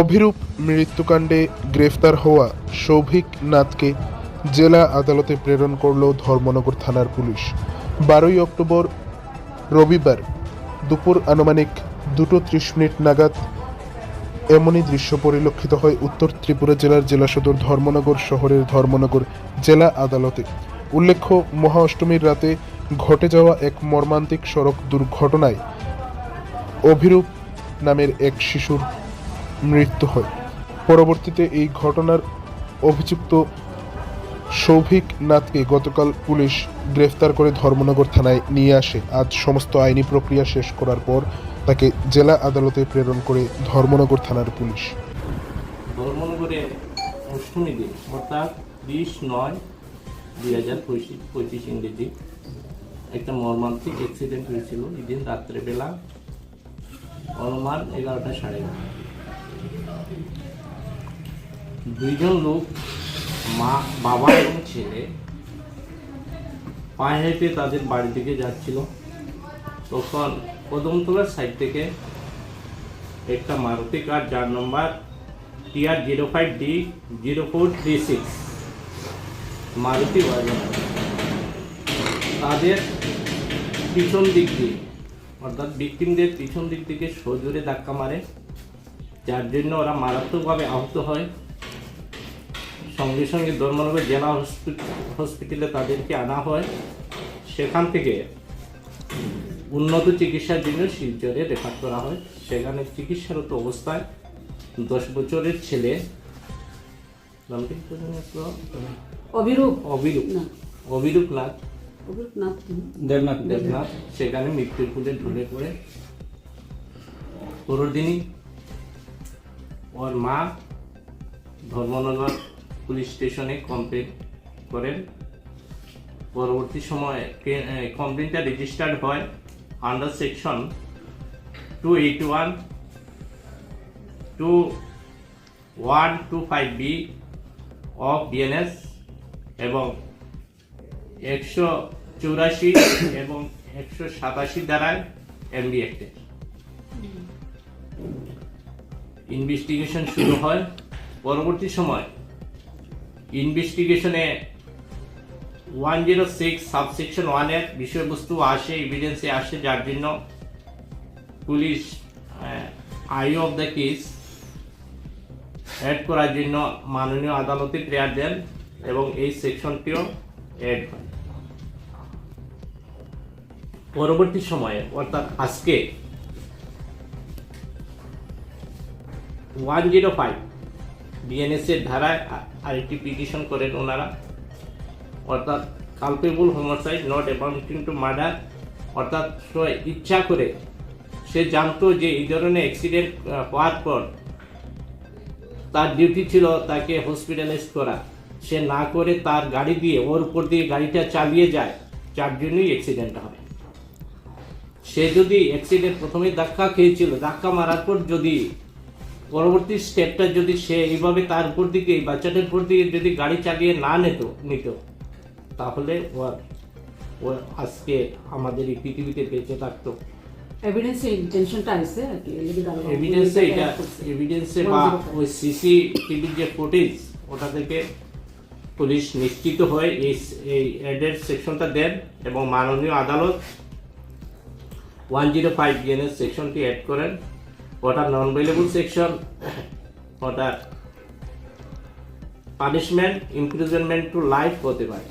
অভিরূপ মৃত্যুকাণ্ডে গ্রেফতার হওয়া সৌভিক নাথকে জেলা আদালতে প্রেরণ করল ধর্মনগর থানার পুলিশ। বারোই অক্টোবর রবিবার দুপুর আনুমানিক দুটো ত্রিশ মিনিট নাগাদ এমনই দৃশ্য পরিলক্ষিত হয় উত্তর ত্রিপুরা জেলার জেলা সদর ধর্মনগর শহরের ধর্মনগর জেলা আদালতে। উল্লেখ্য, মহা অষ্টমীর রাতে ঘটে যাওয়া এক মর্মান্তিক সড়ক দুর্ঘটনায় অভিরূপ নামের এক শিশুর মৃত্যু হয়। পরবর্তীতে এই ঘটনার অভিযুক্ত সৌভিক নাথকে গতকাল পুলিশ গ্রেফতার করে ধর্মনগর থানায় নিয়ে আসে। আজ সমস্ত আইনি প্রক্রিয়া শেষ করার পর তাকে জেলা আদালতে প্রেরণ করে ধর্মনগর থানার পুলিশ। ধর্মনগরে অষ্টমী দিন, অর্থাৎ বিশ নয় দুই হাজার পঁচিশ ইংরেজি একটা মর্মান্তিক অ্যাক্সিডেন্ট হয়েছিল। এদিন রাত্রেবেলা অনুমান এগারোটা সাড়ে এগারোটা। দুইজন লোক, মা, বাবা এবং ছেলে, পায়ে হেঁটে তাদের বাড়ি থেকে যাচ্ছিল। তখন কদমতলার সাইড থেকে একটা মারুতি কার, যার number TR zero five D zero four three six Maruti wagon তাদের পিছন দিক দিয়ে, অর্থাৎ ভিকটিমদের পিছন দিক থেকে সজোরে ধাক্কা মারে। যার জন্য ওরা মারাত্মকভাবে আহত হয়। সঙ্গে সঙ্গে ধর্মনগর জেলা হসপিটালে তাদেরকে আনা হয়। সেখান থেকে উন্নত চিকিৎসার জন্য শিলচরে রেফার করা হয়। সেখানে চিকিৎসারত অবস্থায় দশ বছরের ছেলে। নামটা না। অভিরূপ নাথ নাথ দেবনাথ। দেবনাথ। সেখানে মৃত্যুর কুলে ঢলে পড়ে। পরের দিনই ওর মা ধর্মনগর পুলিশ স্টেশনে কমপ্লেন করেন। পরবর্তী সময়ে কমপ্লেনটা রেজিস্টার্ড হয় under section two eight one two one two five B of BNS এবং একশো চৌরাশি এবং একশো সাতাশি দ্বারায় এমবি অ্যাক্টে ইনভেস্টিগেশন শুরু হয়। পরবর্তী সময় ইনভেস্টিগেশনে ওয়ান জিরো সিক্স সাবসেকশন ওয়ানের বিষয়বস্তু আসে এভিডেন্সে আসে, যার জন্য police I of the case add করার জন্য মাননীয় আদালতে প্রেয়ার দেন এবং এই সেকশনটিও অ্যাড হয়। পরবর্তী সময়ে, অর্থাৎ আজকে ওয়ান জিরো ফাইভ বিএনএস এর ধারায় আরেকটি পিটিশন করেন ওনারা। অর্থাৎ culpable homicide not amounting to murder অর্থাৎ ইচ্ছা করে সে জানতো যে এই ধরনের অ্যাক্সিডেন্ট হওয়ার পর তার ডিউটি ছিল তাকে হসপিটালাইজ করা। সে না করে তার গাড়ি দিয়ে ওর উপর দিয়ে গাড়িটা চালিয়ে যায়, যার জন্যই অ্যাক্সিডেন্ট হয়। সে যদি অ্যাক্সিডেন্ট প্রথমে ধাক্কা খেয়েছিল, ধাক্কা মারার পর যদি পরবর্তী স্টেপটা যদি সে এইভাবে তার উপর দিকে এই বাচ্চাটার উপর দিকে যদি গাড়ি চালিয়ে না নিত নিত তাহলে ওর ও আজকে আমাদের এই পৃথিবীতে বেঁচে থাকতো। এভিডেন্সে ইন্টেনশনটা আছে আর কি এর লিগে দাঁড়ানো। এভিডেন্সে এটা এভিডেন্সে বা ওই সিসি টিভির যে ফুটেজ ওটা থেকে পুলিশ নিশ্চিত হয়ে এই এই অ্যাডের সেকশনটা দেন এবং মাননীয় আদালত ওয়ান জিরো ফাইভ সেকশনটি অ্যাড করেন। ওটা নন ভেলেবল সেকশন ওটা পানিশমেন্ট ইমপ্রিজনমেন্ট টু লাইফ হতে পারে।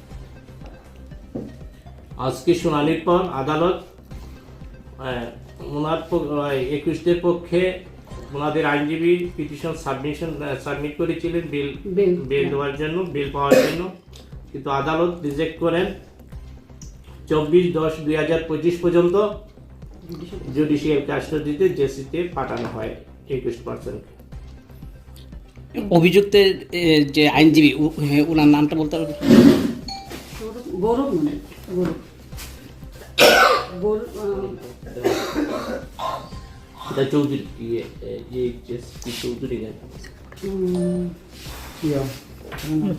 আজকে শুনানির পর আদালত ওনার একুশদের পক্ষে ওনাদের আইনজীবী পিটিশন সাবমিশন সাবমিট করেছিলেন বিল বিল. দেওয়ার জন্য বিল পাওয়ার জন্য। কিন্তু আদালত রিজেক্ট করেন। চব্বিশ দশ দুই হাজার পঁচিশ পর্যন্ত জুডিশিয়াল কাস্টডিতে জেসিতে পাঠানো হয় একুশ পার্সেন্ট অভিযুক্তের যে আইনজীবী ওনার নামটা বলতে পারবেন? গৌরব- মানে গৌরব। চৌধুরী ইয়ে, চৌধুরী উম,